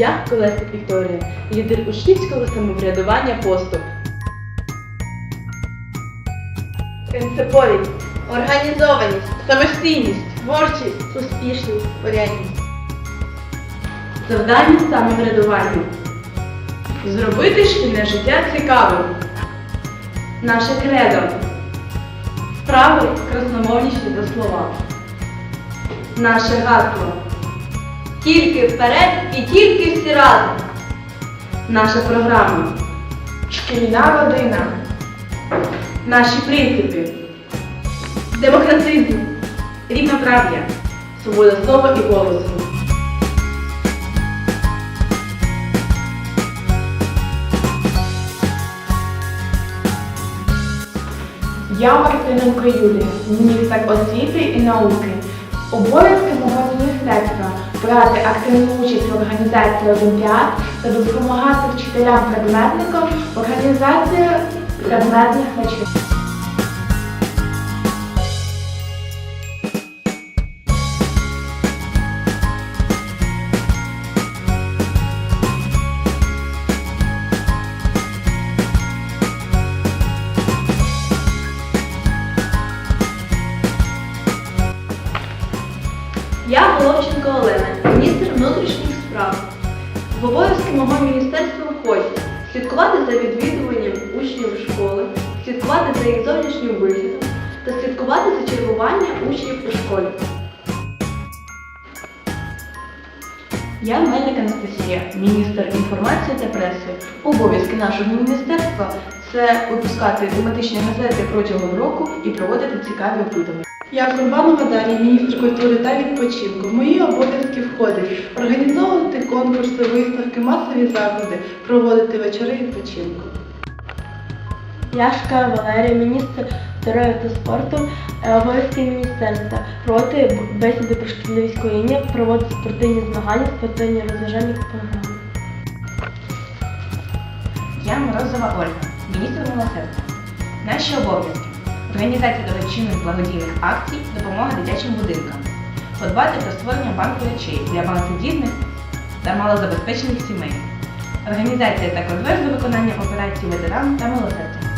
Я Колесик Вікторія, лідер учнівського самоврядування поступ. Принциповість, організованість, самостійність, творчість, успішність, порядність. Завдання самоврядування. Зробити шкільне життя цікавим. Наше кредо. Справи красномовніші за слова. Наше гасло. Тільки вперед і тільки всі разом. Наша програма. Шкільна родина. Наші принципи. Демократизм. Рівноправ'я. Свобода слова і голосу. Я Мартиненко Юлія, міністр освіти і науки. Обов'язки мого міністерства брати активну участь в організації олімпіад та допомагати вчителям-предметникам в організації предметних вечорів. Я Головченко мого міністерства входять слідкувати за відвідуванням учнів школи, слідкувати за їх зовнішнім виглядом та слідкувати за чергуванням учнів у школі. Я Мельник Анастасія, міністр інформації та преси. Обов'язки нашого міністерства це випускати тематичні газети протягом року і проводити цікаві опитування. Я Курбанова Дар'я, міністр культури та відпочинку. В мої обов'язки входить організовувати конкурси, виставки, масові заходи, проводити вечори відпочинку. Яшка Валерія, міністр здоров'я та спорту, е, обов'язки міністерства, проводити бесіди про шкільне військовіння, проводити спортивні змагання, спортивні розважальні програми. Я Морозова Ольга, міністр милосердя. Наші обов'язки організація доброчинних благодійних акцій, допомога дитячим будинкам, подбати про створення банку речей для багатодітних та малозабезпечених сімей, організація та контроль за виконання операцій ветеран та милосердя.